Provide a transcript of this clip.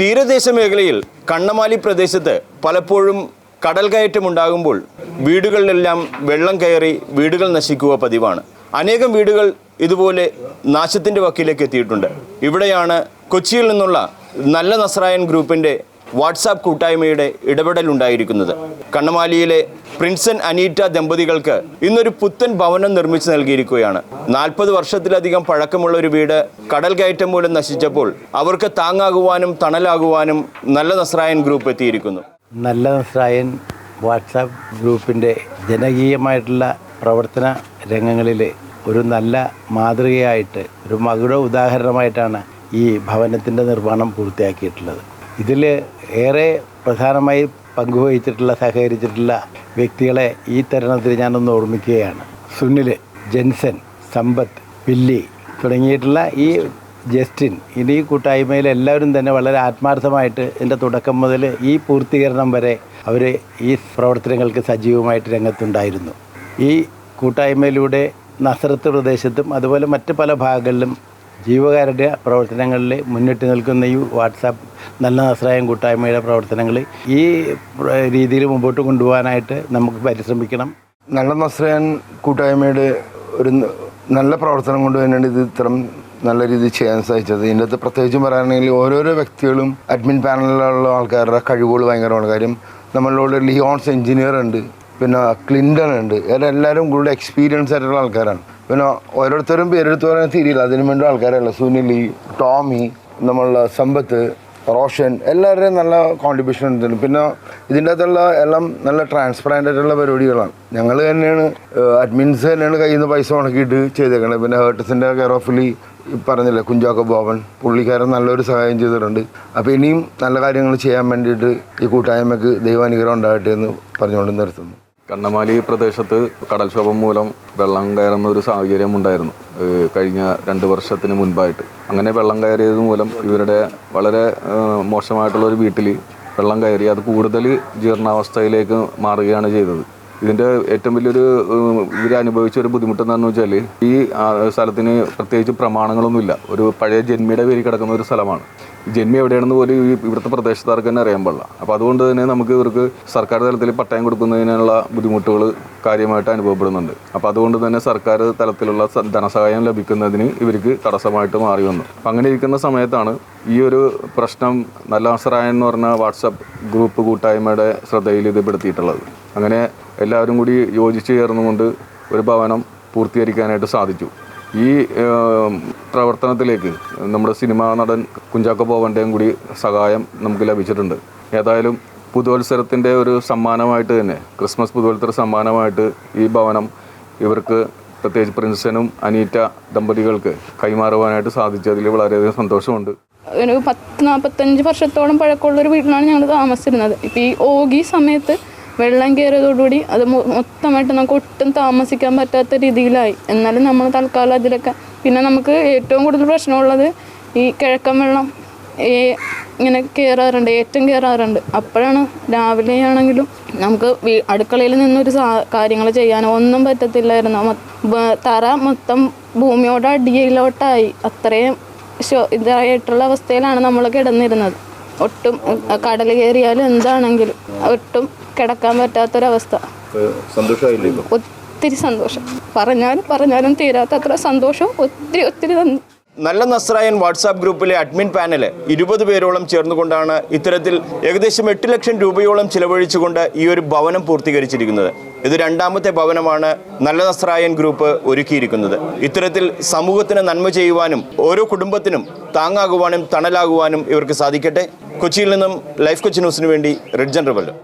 തീരദേശ മേഖലയിൽ കണ്ണമാലി പ്രദേശത്ത് പലപ്പോഴും കടൽ കയറ്റം ഉണ്ടാകുമ്പോൾ വീടുകളിലെല്ലാം വെള്ളം കയറി വീടുകൾ നശിക്കുക പതിവാണ്. അനേകം വീടുകൾ ഇതുപോലെ നാശത്തിന്റെ വക്കിലേക്ക് എത്തിയിട്ടുണ്ട്. ഇവിടെയാണ് കൊച്ചിയിൽ നിന്നുള്ള നല്ല നസ്രായൻ ഗ്രൂപ്പിന്റെ വാട്സാപ്പ് കൂട്ടായ്മയുടെ ഇടപെടൽ ഉണ്ടായിരിക്കുന്നത്. കണ്ണമാലിയിലെ പ്രിൻസൻ അനീറ്റ ദമ്പതികൾക്ക് ഇന്നൊരു പുത്തൻ ഭവനം നിർമ്മിച്ചു നൽകിയിരിക്കുകയാണ്. നാൽപ്പത് വർഷത്തിലധികം പഴക്കമുള്ള ഒരു വീട് കടൽ കയറ്റം മൂലം നശിച്ചപ്പോൾ അവർക്ക് താങ്ങാകുവാനും തണലാകുവാനും നല്ല നസ്രായൻ ഗ്രൂപ്പ് എത്തിയിരിക്കുന്നു. നല്ല നസ്രായൻ വാട്സാപ്പ് ഗ്രൂപ്പിന്റെ ജനകീയമായിട്ടുള്ള പ്രവർത്തന രംഗങ്ങളിൽ ഒരു നല്ല മാതൃകയായിട്ട് ഒരു മകുട ഉദാഹരണമായിട്ടാണ് ഈ ഭവനത്തിന്റെ നിർമ്മാണം പൂർത്തിയാക്കിയിട്ടുള്ളത്. ഇതിൽ ഏറെ പ്രധാനമായി പങ്കുവഹിച്ചിട്ടുള്ള സഹകരിച്ചിട്ടുള്ള വ്യക്തികളെ ഈ തരുണത്തിൽ ഞാനൊന്ന് ഓർമ്മിക്കുകയാണ്. സുനിൽ ജെൻസൻ സമ്പത്ത് വില്ലി തുടങ്ങിയിട്ടുള്ള ഈ ജസ്റ്റിൻ ഇനി ഈ കൂട്ടായ്മയിൽ എല്ലാവരും തന്നെ വളരെ ആത്മാർത്ഥമായിട്ട് എന്റെ തുടക്കം മുതൽ ഈ പൂർത്തീകരണം വരെ അവർ ഈ പ്രവർത്തനങ്ങൾക്ക് സജീവമായിട്ട് രംഗത്തുണ്ടായിരുന്നു. ഈ കൂട്ടായ്മയിലൂടെ നസറത്ത് പ്രദേശത്തും അതുപോലെ മറ്റ് പല ഭാഗങ്ങളിലും ജീവകാരുണ്യ പ്രവർത്തനങ്ങളിൽ മുന്നിട്ട് നിൽക്കുന്ന ഈ വാട്സാപ്പ് നല്ല ആശ്രയം കൂട്ടായ്മയുടെ പ്രവർത്തനങ്ങൾ ഈ രീതിയിൽ മുമ്പോട്ട് കൊണ്ടുപോകാനായിട്ട് നമുക്ക് പരിശ്രമിക്കണം. നല്ല നസ്രയാൻ കൂട്ടായ്മയുടെ ഒരു നല്ല പ്രവർത്തനം കൊണ്ട് തന്നെയാണ് ഇത് ഇത്തരം നല്ല രീതിയിൽ ചെയ്യാൻ സാധിച്ചത്. ഇതിന്റെ അകത്ത് പ്രത്യേകിച്ചും പറയുകയാണെങ്കിൽ ഓരോരോ വ്യക്തികളും അഡ്മിൻ പാനലിലുള്ള ആൾക്കാരുടെ കഴിവുകൾ ഭയങ്കരമാണ്. കാര്യം നമ്മളോട് ലിയോൺസ് എഞ്ചിനീയർ ഉണ്ട് പിന്നെ ക്ലിൻഡൺ ഉണ്ട്. ഇവരെല്ലാവരും കൂടുതൽ എക്സ്പീരിയൻസ് ആയിട്ടുള്ള ആൾക്കാരാണ്. പിന്നെ ഓരോരുത്തരും പേരെടുത്ത് പറയാൻ തിരിയില്ല. അതിനു വേണ്ടി ആൾക്കാരല്ല? സുനിലി ടോമി നമ്മളുടെ സമ്പത്ത് റോഷൻ എല്ലാവരുടെയും നല്ല കോൺട്രിബ്യൂഷൻ ഉണ്ട് പിന്നെ ഇതിന്റെ അകത്തുള്ള എല്ലാം നല്ല ട്രാൻസ്പെറന്റ് ആയിട്ടുള്ള പരിപാടികളാണ്. ഞങ്ങൾ തന്നെയാണ് അഡ്മിൻസ് തന്നെയാണ് കയ്യിൽ നിന്ന് പൈസ ഉണക്കിയിട്ട് ചെയ്തേക്കണത്. പിന്നെ ഹേർട്ടസിന്റെ കെയർ ഓഫിൽ പറഞ്ഞില്ലേ കുഞ്ചാക്കോ ബോബൻ. പുള്ളിക്കാരൻ നല്ലൊരു സഹായം ചെയ്തിട്ടുണ്ട്. അപ്പോൾ ഇനിയും നല്ല കാര്യങ്ങൾ ചെയ്യാൻ വേണ്ടിയിട്ട് ഈ കൂട്ടായ്മയ്ക്ക് ദൈവാനുഗ്രഹം ഉണ്ടാകട്ടെ എന്ന് പറഞ്ഞുകൊണ്ട് നിർത്തുന്നു. കണ്ണമാലി പ്രദേശത്ത് കടൽക്ഷോഭം മൂലം വെള്ളം കയറുന്ന ഒരു സാഹചര്യം ഉണ്ടായിരുന്നു. കഴിഞ്ഞ രണ്ട് വർഷത്തിന് മുൻപായിട്ട്. അങ്ങനെ വെള്ളം കയറിയത് മൂലം ഇവരുടെ വളരെ മോശമായിട്ടുള്ള ഒരു വീട്ടിൽ വെള്ളം കയറി അത് കൂടുതൽ ജീർണാവസ്ഥയിലേക്ക് മാറുകയാണ് ചെയ്തത്. ഇതിന്റെ ഏറ്റവും വലിയൊരു ഇവർ അനുഭവിച്ച ഒരു ബുദ്ധിമുട്ട് എന്താണെന്ന് വെച്ചാൽ ഈ സ്ഥലത്തിന് പ്രത്യേകിച്ച് പ്രമാണങ്ങളൊന്നുമില്ല. ഒരു പഴയ ജന്മിയുടെ പേരിൽ കിടക്കുന്ന ഒരു സ്ഥലമാണ്. ജന്മി എവിടെയാണെന്ന് പോലും ഈ ഇവിടുത്തെ പ്രദേശത്തുകാർക്ക് തന്നെ അറിയാൻ പാടില്ല. അപ്പോൾ അതുകൊണ്ട് തന്നെ നമുക്ക് ഇവർക്ക് സർക്കാർ തലത്തിൽ പട്ടയം കൊടുക്കുന്നതിനുള്ള ബുദ്ധിമുട്ടുകൾ കാര്യമായിട്ട് അനുഭവപ്പെടുന്നുണ്ട്. അപ്പോൾ അതുകൊണ്ട് തന്നെ സർക്കാർ തലത്തിലുള്ള ധനസഹായം ലഭിക്കുന്നതിന് ഇവർക്ക് തടസ്സമായിട്ട് മാറി വന്നു. അപ്പം അങ്ങനെ ഇരിക്കുന്ന സമയത്താണ് ഈ ഒരു പ്രശ്നം നല്ല ആശ്രയം എന്ന് പറഞ്ഞ വാട്സപ്പ് ഗ്രൂപ്പ് കൂട്ടായ്മയുടെ ശ്രദ്ധയിൽ ഇത് പെടുത്തിയിട്ടുള്ളത്. അങ്ങനെ എല്ലാവരും കൂടി യോജിച്ച് ചേർന്നുകൊണ്ട് ഒരു ഭവനം പൂർത്തീകരിക്കാനായിട്ട് സാധിച്ചു. ഈ പ്രവർത്തനത്തിലേക്ക് നമ്മുടെ സിനിമാ നടൻ കുഞ്ചാക്കോ ബോവന്റെയും കൂടി സഹായം നമുക്ക് ലഭിച്ചിട്ടുണ്ട്. ഏതായാലും പുതുവത്സരത്തിന്റെ ഒരു സമ്മാനമായിട്ട് തന്നെ ക്രിസ്മസ് പുതുവത്സര സമ്മാനമായിട്ട് ഈ ഭവനം ഇവർക്ക് പ്രത്യേകിച്ച് പ്രിൻസനും അനീറ്റ ദമ്പതികൾക്ക് കൈമാറുവാനായിട്ട് സാധിച്ചതിൽ വളരെയധികം സന്തോഷമുണ്ട്. ഒരു പത്ത് നാൽപ്പത്തഞ്ച് വർഷത്തോളം പഴക്കമുള്ള ഒരു വീട്ടിലാണ് ഞങ്ങൾ താമസിച്ചിരുന്നത്. ഇപ്പോൾ ഈ ഓഗി സമയത്ത് വെള്ളം കയറിയതോടുകൂടി അത് മൊത്തമായിട്ട് നമുക്ക് ഒട്ടും താമസിക്കാൻ പറ്റാത്ത രീതിയിലായി. എന്നാലും നമ്മൾ തൽക്കാലം അതിലൊക്കെ പിന്നെ നമുക്ക് ഏറ്റവും കൂടുതൽ പ്രശ്നമുള്ളത് ഈ കിഴക്കൻ വെള്ളം ഇങ്ങനെ കയറാറുണ്ട് ഏറ്റവും കയറാറുണ്ട് അപ്പോഴാണ് രാവിലെ ആണെങ്കിലും നമുക്ക് അടുക്കളയിൽ നിന്നൊരു സാ കാര്യങ്ങൾ ചെയ്യാനോ ഒന്നും പറ്റത്തില്ലായിരുന്നു. തറ മൊത്തം ഭൂമിയോട് അടിയിലോട്ടായി. അത്രയും ഇതായിട്ടുള്ള അവസ്ഥയിലാണ് നമ്മൾ കിടന്നിരുന്നത്. ഒട്ടും കടൽ കയറിയാലും എന്താണെങ്കിലും ഒട്ടും കിടക്കാൻ പറ്റാത്തൊരവസ്ഥ. ഒത്തിരി സന്തോഷം. പറഞ്ഞാലും പറഞ്ഞാലും തീരാത്ത അത്ര സന്തോഷം ഒത്തിരി ഒത്തിരി നന്ദി. നല്ല നസ്രായൻ വാട്സാപ്പ് ഗ്രൂപ്പിലെ അഡ്മിൻ പാനൽ ഇരുപത് പേരോളം ചേർന്നുകൊണ്ടാണ് ഇത്തരത്തിൽ ഏകദേശം എട്ട് ലക്ഷം രൂപയോളം ചിലവഴിച്ചുകൊണ്ട് ഈ ഒരു ഭവനം പൂർത്തീകരിച്ചിരിക്കുന്നത്. ഇത് രണ്ടാമത്തെ ഭവനമാണ് നല്ല നസ്രായൻ ഗ്രൂപ്പ് ഒരുക്കിയിരിക്കുന്നത്. ഇത്തരത്തിൽ സമൂഹത്തിന് നന്മ ചെയ്യുവാനും ഓരോ കുടുംബത്തിനും താങ്ങാകുവാനും തണലാകുവാനും ഇവർക്ക് സാധിക്കട്ടെ. കൊച്ചിയിൽ നിന്നും ലൈഫ് കൊച്ചി ന്യൂസിന് വേണ്ടി റിഡ്ജൻ റിവല്ലോ